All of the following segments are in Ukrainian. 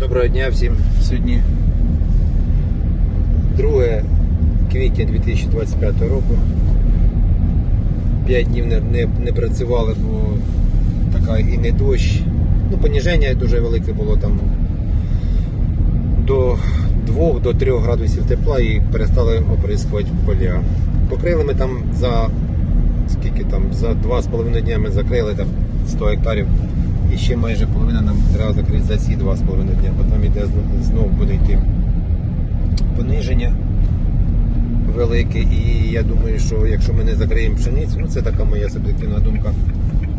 Доброго дня всім. Сьогодні 2 квітня 2025 року. 5 днів не, не, не працювали, бо така і не дощ. Ну, поніження дуже велике було там до 2 до 3 градусів тепла і перестали оприскувати поля. Покрили ми там за скільки там, за 2,5 дня ми закрили там 100 гектарів. І ще майже половина нам треба закрити за ці 2,5 дня, потім зно- знову буде йти пониження велике. І я думаю, що якщо ми не закриємо пшеницю, ну це така моя суб'єктивна думка,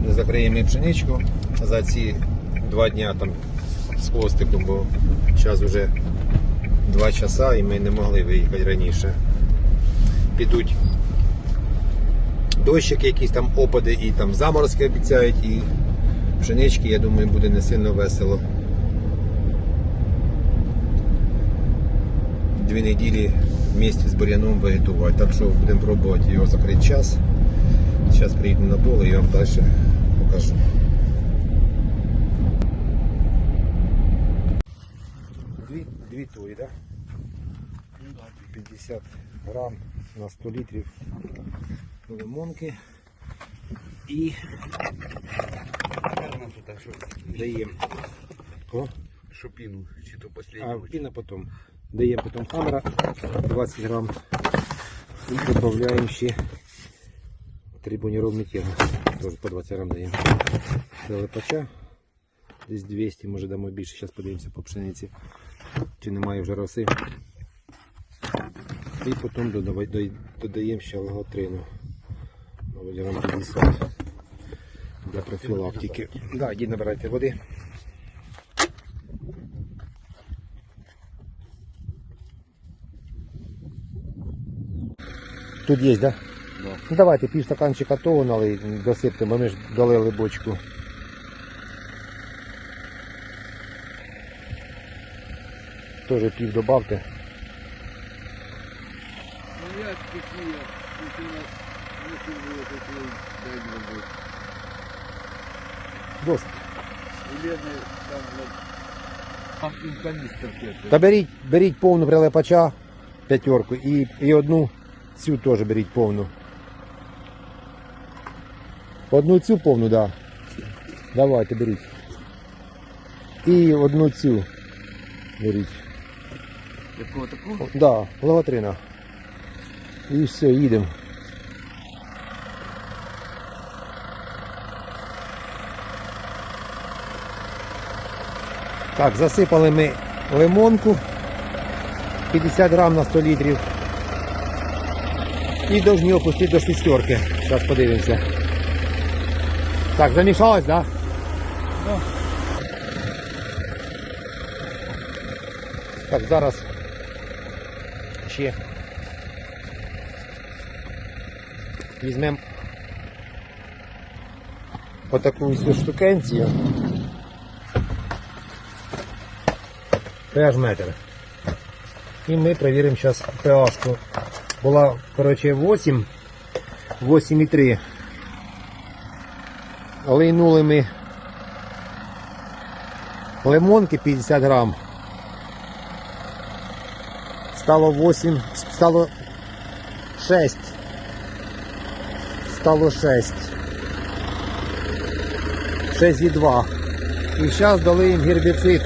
не закриємо пшеничку за ці два дня там з хвостиком, бо час вже 2 часа і ми не могли виїхати раніше. Підуть дощики, якісь там опади і там заморозки обіцяють, і пшенички, я думаю, буде не сильно весело. Дві неділі вместе з буряном вегетувати. Так що будемо пробувати його закрити час. Зараз приїду на поле і вам далі покажу. Дві, дві тої, так? Да? 50 грам на 100 літрів лимонки. І Наверное, туда, что, даємо. О, шупину, чи то а піна потім. Даємо потім хамера 20 грам. І додаємо ще трибуніровний тягу. Теж по 20 грам даємо. Телепача. Десь 200, може дамо більше. Зараз подивимося по пшениці. Чи немає вже роси. І потім додаємо ще логотрину. Мабуть, грам 50 для профілактики. Да, йдіть набирайте води. Тут є, да? Да. Ну давайте пів стаканчика того налий, досипте, бо ми ж долили бочку. Тоже пів добавте. Ну я такие, если у нас если было такой дай работать. Досить. Та беріть, беріть повну прилепача, п'ятерку, і, і одну цю теж беріть повну. Одну цю повну, так. Да. Давайте беріть. І одну цю беріть. Такого такого? О, Да, логотрина. І все, їдемо. Так, засипали ми лимонку 50 грам на 100 літрів. І повинні опустити до шістерки. Зараз подивимося. Так, замішалось, так? Да? Так, зараз ще візьмемо отаку ось штукенцію. pH метр. І ми перевіримо зараз pH. Була, коротше, 8, 8,3. Лейнули ми лимонки 50 грам. Стало 8, стало 6. Стало 6. 6,2. І зараз дали їм гербіцид.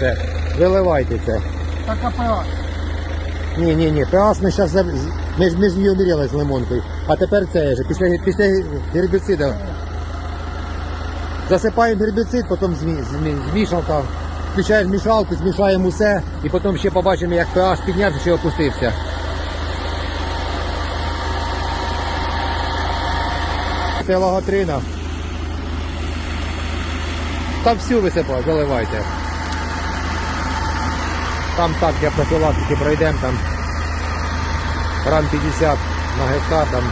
Це. Виливайте це. Так АПА. Ні, ні, ні, пH ми зараз ми ж ми ж її міряли з лимонкою. А тепер це ж після, після гербіцида. Засипаємо гербіцид, потім змі, змі, змішалка. Включаємо мішалку, змішаємо усе і потім ще побачимо, як pH піднявся чи опустився. Це логотрина. Там всю висипай, заливайте. Там так для профілактики пройдемо, там грам 50 на гектар, там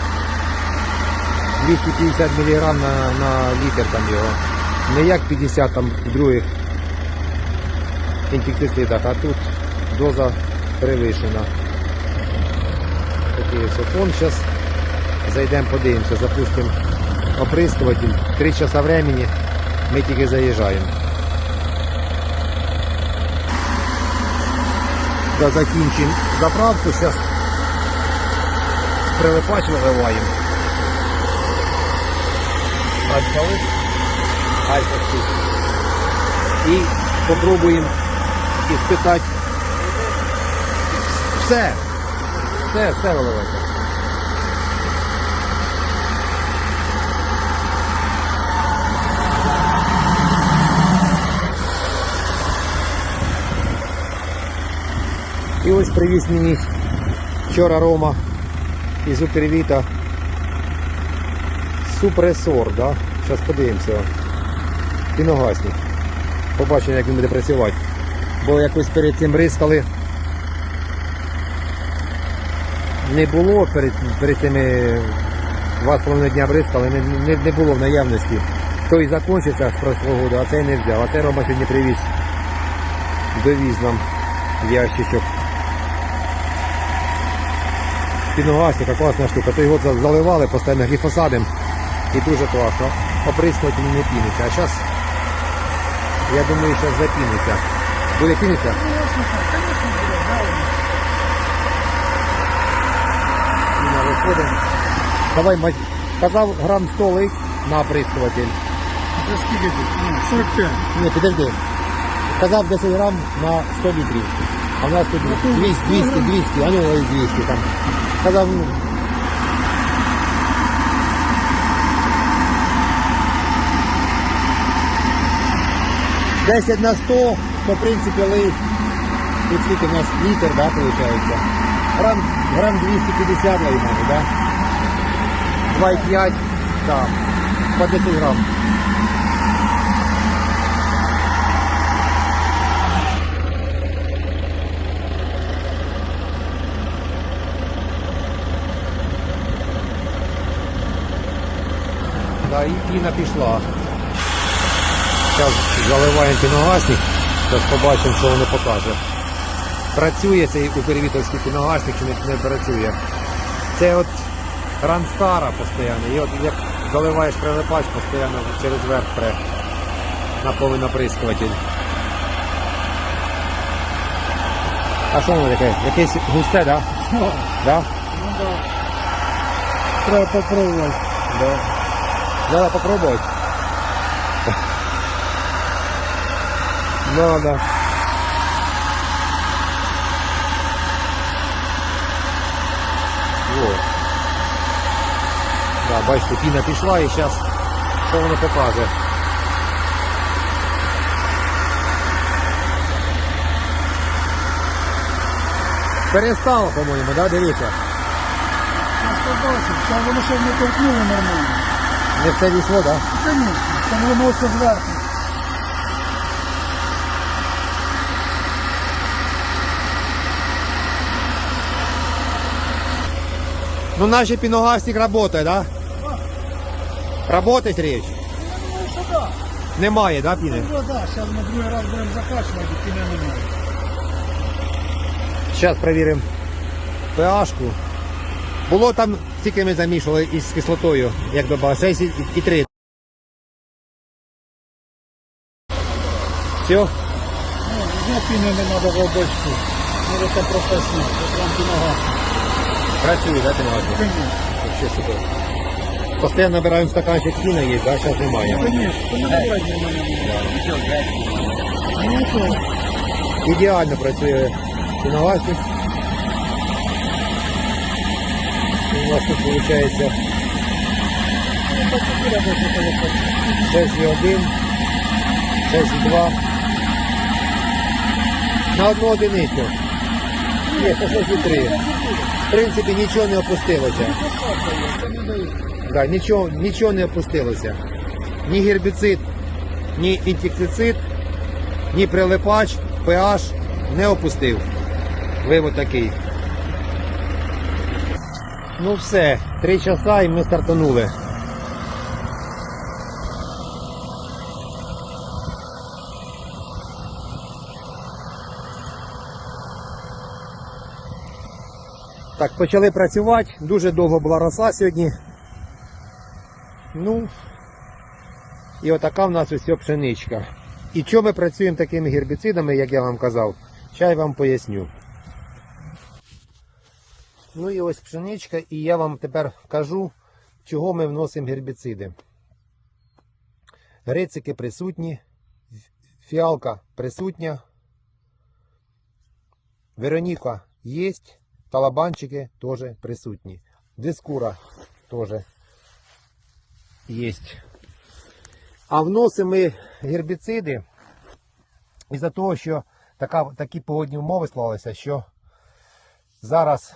250 мг на, на літр там його. Не як 50 там в других інсектицидах, а тут доза перевищена. Такий ось фон. Зараз зайдемо, подивимося, запустимо оприскуватель. Три часа времени ми тільки заїжджаємо. Зараз закінчимо заправку, зараз прилипач виливаємо. Альфа Альфа І попробуємо іспитати. Все. Все, все виливайте. І ось привіз мені вчора Рома із Укрвіта супресор, да? Зараз подивимося. Піногасник. Побачимо, як він буде працювати. Бо якось перед цим рискали. Не було перед, перед тими два з половиною дня бризкали, не, не, не було в наявності. Той закінчиться з прошлого года, а цей не взяв. А цей Рома сьогодні привіз. Довіз нам ящичок. Піногасника, класна штука. Той год заливали постійно гліфосадом і дуже класно. Оприскувати не піниться. А зараз, я думаю, зараз запіниться. Буде піниться? Піна виходить. Давай, мать. Казав грам 100 лик на оприскуватель. Це скільки тут? Ну, 45. Ні, підожди. Казав 10 грам на 100 літрів. А в нас тут 200, 200, 200, а ну 200 там. Казав, ну, Десять на 100, то в принципі лист. Тут скільки у нас літр, да, виходить? Грам, грам 250 лаймані, да? 2,5, да, по 10 грам. Да, і піна пішла. Зараз заливаємо піногасник, зараз побачимо, що воно покаже. Працює цей укрвітовський піногасник чи не, не працює. Це от ранстара постійно. І от як заливаєш прилипач, постійно через верх пре на повний оприскуватель. А що воно таке? Якесь густе, да? Да? Ну да. Треба попробувати. Да. Надо попробовать. Надо. Вот. Да, бачите, піна пішла і зараз що воно покаже. Перестало, по-моєму, да, дивіться. Я побачив, там воно ще не торкнуло нормально. Не все війшло, да? Звісно, там воно все зверху. Ну наш піногасник работает, да? Работает речь? Ну, що да. Немає, да, піни? Ну, да, зараз ми другий раз будемо закачувати, і не немає. Зараз перевіримо pH-ку. Було там, скільки ми замішували із кислотою, як добавили, 6 і- і 3. Все? Ну, вже піни не треба в бочку. Може це професійно, це прям нога. Працює, да, піногасник? Звісно, Вообще супер. Постоянно набираємо стаканчик піни, є, да, зараз немає. звісно, то не набирай для мене. Ну, що? Ідеально працює піногасник. У нас тут виходить Ну, так і треба 6,1, 6,2. На одну одиницю. Ні, це 6,3. В принципі, нічого не опустилося. Да, нічого, нічого не опустилося. Ні гербіцид, ні інсектицид, ні прилипач, pH не опустив. Вивод такий. Ну все, три часа і ми стартанули. Так, почали працювати. Дуже довго була роса сьогодні. Ну, і отака в нас ось пшеничка. І чому ми працюємо такими гербіцидами, як я вам казав, я вам поясню. Ну і ось пшеничка, і я вам тепер кажу, чого ми вносимо гербіциди. Грицики присутні, фіалка присутня, Вероніка є, талабанчики теж присутні. Дискура теж є. А вносимо гербіциди із-за того, що така, такі погодні умови склалися, що зараз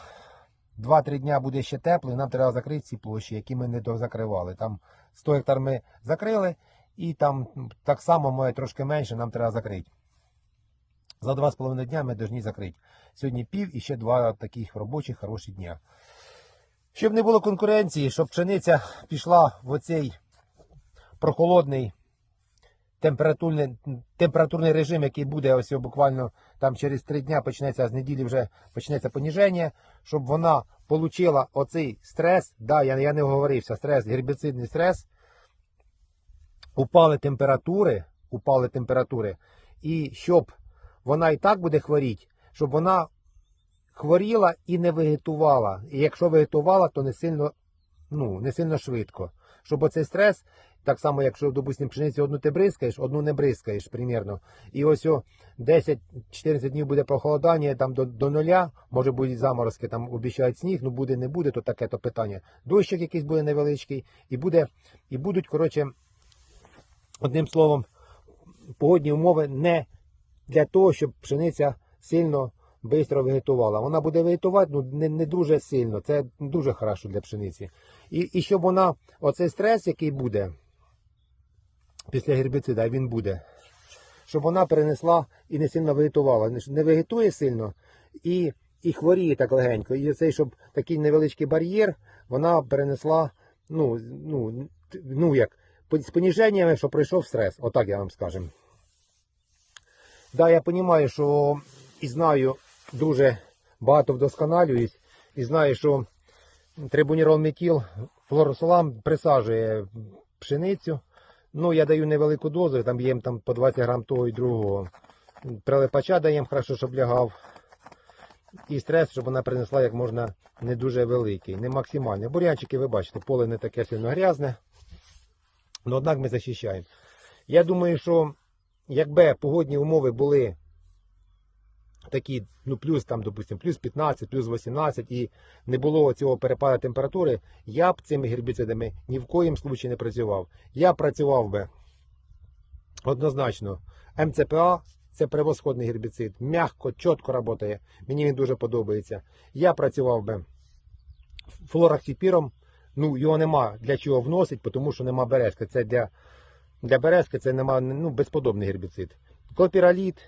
2-3 дня буде ще тепло, і нам треба закрити ці площі, які ми не дозакривали. Там 100 гектар ми закрили, і там так само має трошки менше, нам треба закрити. За 2,5 дня ми повинні закрити. Сьогодні пів і ще два таких робочих хороші дня. Щоб не було конкуренції, щоб пшениця пішла в оцей прохолодний температурний, температурний режим, який буде ось буквально там через три дня почнеться з неділі вже почнеться поніження, щоб вона отримала оцей стрес. Да, я, я не оговорився, стрес, гербіцидний стрес. Упали температури, упали температури, і щоб вона і так буде хворіти, щоб вона хворіла і не вегетувала. І якщо вегетувала, то не сильно, ну, не сильно швидко. Щоб оцей стрес, так само, якщо, допустимо, пшениці одну ти бризкаєш, одну не бризкаєш примірно. І ось 10-14 днів буде прохолодання там до, до нуля, може будуть заморозки, там обіцяють сніг, ну буде, не буде, то таке то питання. Дощик якийсь буде невеличкий, і буде, і будуть, коротше, одним словом, погодні умови не для того, щоб пшениця сильно швидко вегетувала. Вона буде вегетувати ну, не, не дуже сильно. Це дуже хорошо для пшениці. І, і щоб вона, оцей стрес, який буде після гербіцида, він буде, щоб вона перенесла і не сильно вегетувала. Не- вегетує сильно і, і хворіє так легенько. І цей, щоб такий невеличкий бар'єр, вона перенесла, ну, ну, ну як, з поніженнями, що пройшов стрес. Отак я вам скажу. Да, я розумію, що і знаю, дуже багато вдосконалюють, і знаю, що трибунірол метіл флоросолам присаджує пшеницю. Ну, я даю невелику дозу, там їм там по 20 грам того і другого. Прилипача даємо хорошо, щоб лягав. І стрес, щоб вона принесла як можна не дуже великий, не максимальний. Бурянчики, ви бачите, поле не таке сильно грязне. але однак ми захищаємо. Я думаю, що якби погодні умови були такі, ну плюс там, допустим, плюс 15, плюс 18 і не було цього перепаду температури, я б цими гербіцидами ні в коїм случаї не працював. Я працював би однозначно. МЦПА це превосходний гербіцид. Мягко, чітко працює. Мені він дуже подобається. Я працював би флораксіпіром. Ну, його нема для чого вносити, тому що нема березки. Це для, для березки це нема ну, безподобний гербіцид. Клопіраліт,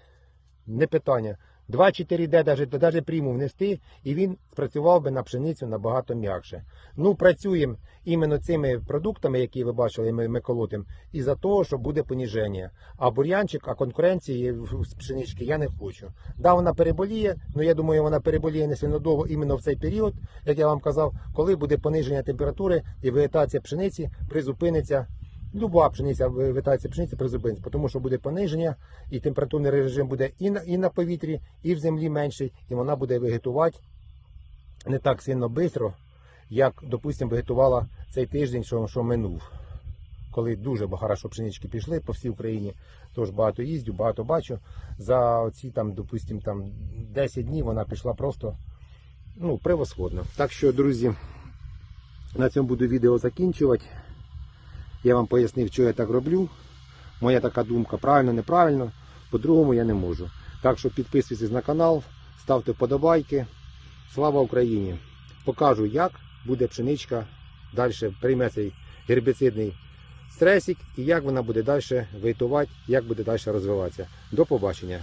не питання. 2-4D, навіть, навіть пріму внести, і він спрацював би на пшеницю набагато м'якше. Ну, працюємо іменно цими продуктами, які ви бачили, ми, ми колотимо, і за того, що буде поніження. А бур'янчик, а конкуренції з пшенички я не хочу. Да, вона переболіє, але я думаю, вона переболіє не сильно довго іменно в цей період, як я вам казав, коли буде пониження температури і вегетація пшениці призупиниться. Люба пшениця, вегетація пшениці призупиниться, тому що буде пониження, і температурний режим буде і на, і на повітрі, і в землі менший, і вона буде вегетувати не так сильно швидко, як, допустимо, вегетувала цей тиждень, що, що минув. Коли дуже багато пшенички пішли по всій Україні, тож багато їздю, багато бачу. За ці там, допустимо, там 10 днів вона пішла просто ну, превосходно. Так що, друзі, на цьому буду відео закінчувати. Я вам пояснив, що я так роблю. Моя така думка, правильно, неправильно. По-другому я не можу. Так що підписуйтесь на канал, ставте вподобайки. Слава Україні! Покажу, як буде пшеничка далі прийме цей гербіцидний стресик і як вона буде далі вейтувати, як буде далі розвиватися. До побачення!